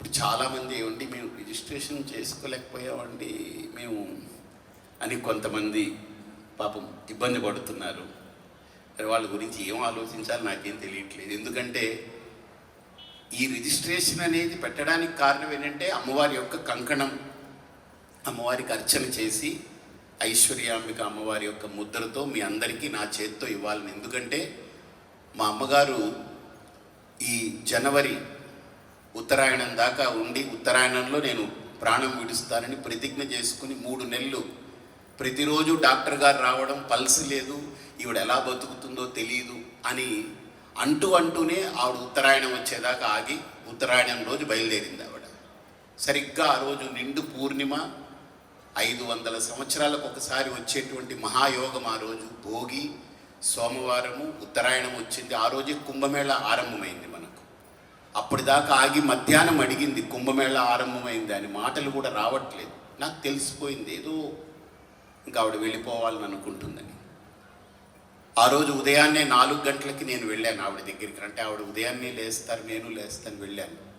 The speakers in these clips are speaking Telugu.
ఇప్పుడు చాలామంది ఏమండి మేము రిజిస్ట్రేషన్ చేసుకోలేకపోయామండి మేము అని కొంతమంది పాపం ఇబ్బంది పడుతున్నారు. వాళ్ళ గురించి ఏం ఆలోచించాలో నాకేం తెలియట్లేదు. ఎందుకంటే ఈ రిజిస్ట్రేషన్ అనేది పెట్టడానికి కారణం ఏంటంటే అమ్మవారి యొక్క కంకణం అమ్మవారికి అర్చన చేసి ఐశ్వర్యాంబిక అమ్మవారి యొక్క ముద్రతో మీ అందరికీ నా చేత్తో ఇవ్వాలని. ఎందుకంటే మా అమ్మగారు ఈ జనవరి ఉత్తరాయణం దాకా ఉండి ఉత్తరాయణంలో నేను ప్రాణం విడుస్తానని ప్రతిజ్ఞ చేసుకుని మూడు నెలలు ప్రతిరోజు డాక్టర్ గారు రావడం పల్స్ లేదు ఈవిడ ఎలా బతుకుతుందో తెలియదు అని అంటూ అంటూనే ఆవిడ ఉత్తరాయణం వచ్చేదాకా ఆగి ఉత్తరాయణం రోజు బయలుదేరింది ఆవిడ. సరిగ్గా ఆ రోజు నిండు పూర్ణిమ ఐదు వందల సంవత్సరాలకు ఒకసారి వచ్చేటువంటి మహాయోగం ఆ రోజు భోగి సోమవారము ఉత్తరాయణం వచ్చింది. ఆ రోజే కుంభమేళ ఆరంభమైంది మనకు. అప్పటిదాకా ఆగి మధ్యాహ్నం అడిగింది కుంభమేళ ఆరంభమైంది అని మాటలు కూడా రావట్లేదు. నాకు తెలిసిపోయింది ఏదో ఇంకా ఆవిడ వెళ్ళిపోవాలని అనుకుంటుందని. ఆ రోజు ఉదయాన్నే నాలుగు గంటలకి నేను వెళ్ళాను ఆవిడ దగ్గరికి. అంటే ఆవిడ ఉదయాన్నే లేస్తారు నేను లేస్తాను వెళ్ళాను.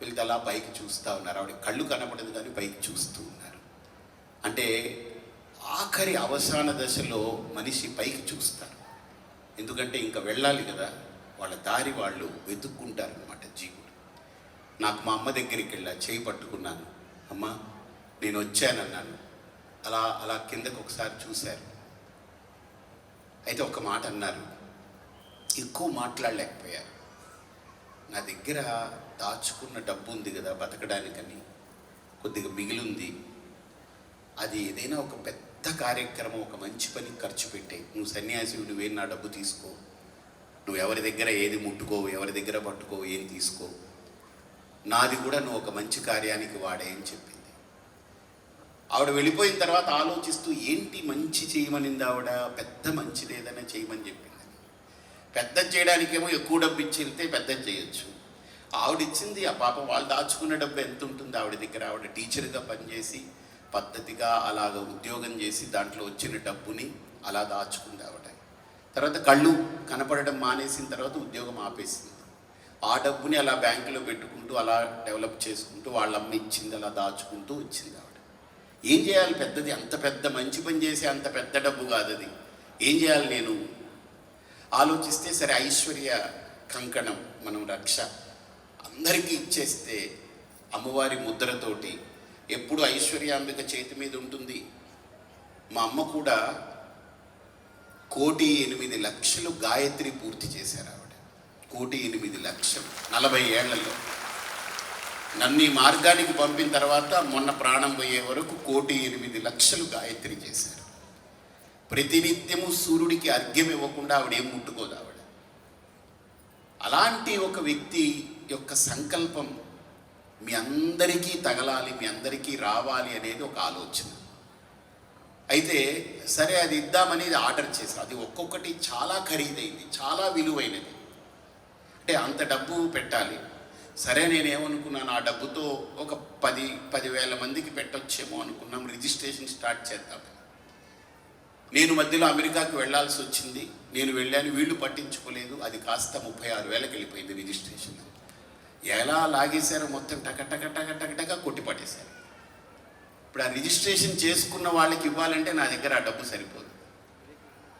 వెళ్తే అలా పైకి చూస్తూ ఉన్నారు. ఆవిడ కళ్ళు కనపడదు కానీ పైకి చూస్తూ ఉన్నారు. అంటే ఆఖరి అవసాన దశలో మనిషి పైకి చూస్తారు ఎందుకంటే ఇంకా వెళ్ళాలి కదా. వాళ్ళ దారి వాళ్ళు వెతుక్కుంటారు అనమాట జీవుడు. నాకు మా అమ్మ దగ్గరికి వెళ్ళా చేయి పట్టుకున్నాను. అమ్మ నేను వచ్చానన్నాను. అలా అలా కిందకు ఒకసారి చూశారు. అయితే ఒక మాట అన్నారు. ఎక్కువ మాట్లాడలేకపోయారు. నా దగ్గర దాచుకున్న డబ్బు ఉంది కదా బతకడానికని. కొద్దిగా మిగిలింది. అది ఏదైనా ఒక పెద్ద కార్యక్రమం ఒక మంచి పని ఖర్చు పెట్టే. నువ్వు సన్యాసి నువ్వేం నా డబ్బు తీసుకో. నువ్వు ఎవరి దగ్గర ఏది ముట్టుకోవు ఎవరి దగ్గర పట్టుకోవు ఏం తీసుకో నాది కూడా నువ్వు ఒక మంచి కార్యానికి వాడే అని చెప్పింది. ఆవిడ వెళ్ళిపోయిన తర్వాత ఆలోచిస్తూ ఏంటి మంచి చేయమనింది ఆవిడ? పెద్ద మంచిది ఏదైనా చేయమని చెప్పింది. పెద్ద చేయడానికేమో ఎక్కువ డబ్బు ఇచ్చి వెళ్తే పెద్ద చేయొచ్చు. ఆవిడ ఇచ్చింది ఆ పాపం వాళ్ళు దాచుకున్న డబ్బు ఎంత ఉంటుంది ఆవిడ దగ్గర? ఆవిడ టీచర్గా పనిచేసి పద్ధతిగా అలాగ ఉద్యోగం చేసి దాంట్లో వచ్చిన డబ్బుని అలా దాచుకుంది ఆవిడ. తర్వాత కళ్ళు కనపడడం మానేసిన తర్వాత ఉద్యోగం ఆపేసింది. ఆ డబ్బుని అలా బ్యాంకులో పెట్టుకుంటూ అలా డెవలప్ చేసుకుంటూ వాళ్ళ అమ్మ ఇచ్చింది అలా దాచుకుంటూ వచ్చింది ఆవిడ. ఏం చేయాలి పెద్దది? అంత పెద్ద మంచి పని చేసే అంత పెద్ద డబ్బు కాదు అది. ఏం చేయాలి నేను? ఆలోచిస్తే సరే ఐశ్వర్య కంకణం మనం రక్ష అందరికీ ఇచ్చేస్తే అమ్మవారి ముద్రతోటి ఎప్పుడు ఐశ్వర్యాంబిక చేతి మీద ఉంటుంది. మా అమ్మ కూడా కోటి ఎనిమిది లక్షలు గాయత్రి పూర్తి చేశారు ఆవిడ. కోటి ఎనిమిది లక్షలు. నలభై ఏళ్ళలో. నన్ను ఈ మార్గానికి పంపిన తర్వాత మొన్న ప్రాణం పోయే వరకు కోటి ఎనిమిది లక్షలు గాయత్రి చేశారు. ప్రతినిత్యము సూర్యుడికి అర్ఘ్యం ఇవ్వకుండా ఆవిడేం ముట్టుకోదు ఆవిడ. అలాంటి ఒక వ్యక్తి యొక్క సంకల్పం మీ అందరికీ తగలాలి మీ అందరికీ రావాలి అనేది ఒక ఆలోచన. అయితే సరే అది ఇద్దామని ఆర్డర్ చేశారు. అది ఒక్కొక్కటి చాలా ఖరీదైంది చాలా విలువైనది. అంటే అంత డబ్బు పెట్టాలి. సరే నేనేమనుకున్నాను ఆ డబ్బుతో ఒక పది పదివేల మందికి పెట్టొచ్చేమో అనుకున్నాం రిజిస్ట్రేషన్ స్టార్ట్ చేద్దాం. నేను మధ్యలో అమెరికాకి వెళ్ళాల్సి వచ్చింది. నేను వెళ్ళాను వీళ్ళు పట్టించుకోలేదు. అది కాస్త ముప్పై ఆరు వేలకు వెళ్ళిపోయింది రిజిస్ట్రేషన్. ఎలా లాగేశారో మొత్తం టక టక టక టక టక కొట్టి పట్టేశారు ఇప్పుడు ఆ రిజిస్ట్రేషన్ చేసుకున్న వాళ్ళకి ఇవ్వాలంటే నా దగ్గర ఆ డబ్బు సరిపోదు.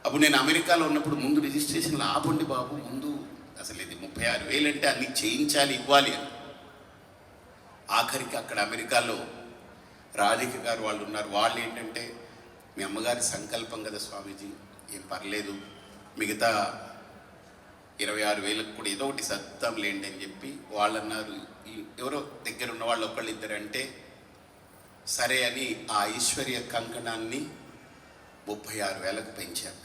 అప్పుడు నేను అమెరికాలో ఉన్నప్పుడు ముందు రిజిస్ట్రేషన్లు ఆపండి బాబు ముందు అసలు ఇది ముప్పై ఆరు వేలు అంటే అన్ని చేయించాలి ఇవ్వాలి అని. ఆఖరికి అక్కడ అమెరికాలో రాధిక గారు వాళ్ళు ఉన్నారు. వాళ్ళు ఏంటంటే మీ అమ్మగారి సంకల్పం కదా స్వామీజీ ఏం పర్లేదు. మిగతా ఇరవై ఆరు వేలకు కూడా ఏదో ఒకటి సత్తం లేండి అని చెప్పి వాళ్ళు అన్నారు ఎవరో దగ్గర ఉన్న వాళ్ళు ఒకళ్ళు ఇద్దరు అంటే సరే అని ఆ ఐశ్వర్య కంకణాన్ని ముప్పై ఆరు వేలకు పెంచాను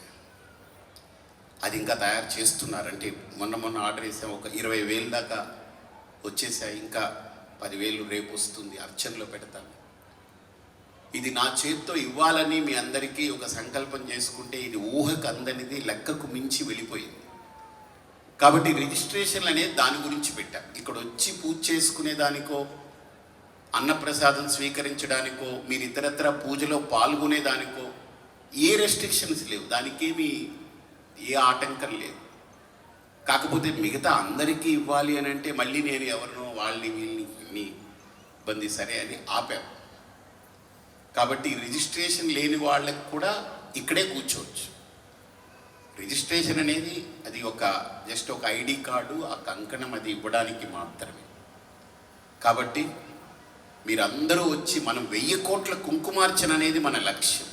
అది ఇంకా తయారు చేస్తున్నారు అంటే మొన్న మొన్న ఆర్డర్ చేసాం ఒక ఇరవై వేలు దాకా వచ్చేసాయి ఇంకా పదివేలు రేపు వస్తుంది అర్చనలో పెడతాను. ఇది నా చేత్తో ఇవ్వాలని మీ అందరికీ ఒక సంకల్పం చేసుకుంటే ఇది ఊహకు అందనిది లెక్కకు మించి వెళ్ళిపోయింది. కాబట్టి రిజిస్ట్రేషన్లు అనేది దాని గురించి పెట్టాం. ఇక్కడ వచ్చి పూజ చేసుకునే దానికో అన్నప్రసాదం స్వీకరించడానికో మీరు ఇతరత్ర పూజలో పాల్గొనేదానికో ఏ రెస్ట్రిక్షన్స్ లేవు. దానికేమీ ఏ ఆటంకం లేదు. కాకపోతే మిగతా అందరికీ ఇవ్వాలి అని అంటే మళ్ళీ నేను ఎవరినో వాళ్ళని వీళ్ళని ఇబ్బంది సరే అని ఆపాం. కాబట్టి రిజిస్ట్రేషన్ లేని వాళ్ళకి కూడా ఇక్కడే కూర్చోవచ్చు. రిజిస్ట్రేషన్ అనేది అది ఒక జస్ట్ ఒక ఐడి కార్డు ఆ కంకణం అది ఇవ్వడానికి మాత్రమే. కాబట్టి మీరందరూ వచ్చి మనం వెయ్యి కోట్ల కుంకుమార్చన అనేది మన లక్ష్యం.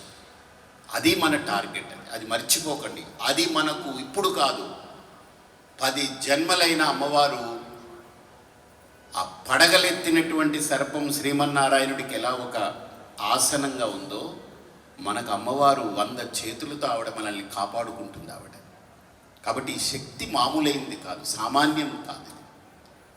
అది మన టార్గెట్ అది మర్చిపోకండి. అది మనకు ఇప్పుడు కాదు. పది జన్మలైన అమ్మవారు ఆ పడగలెత్తినటువంటి సర్పం శ్రీమన్నారాయణుడికి ఎలా ఒక ఆసనంగా ఉందో మనకు అమ్మవారు వంద చేతులతో ఆవిడ మనల్ని కాపాడుకుంటుంది ఆవిడ. కాబట్టి ఈ శక్తి మామూలైంది కాదు. సామాన్యం కాదు.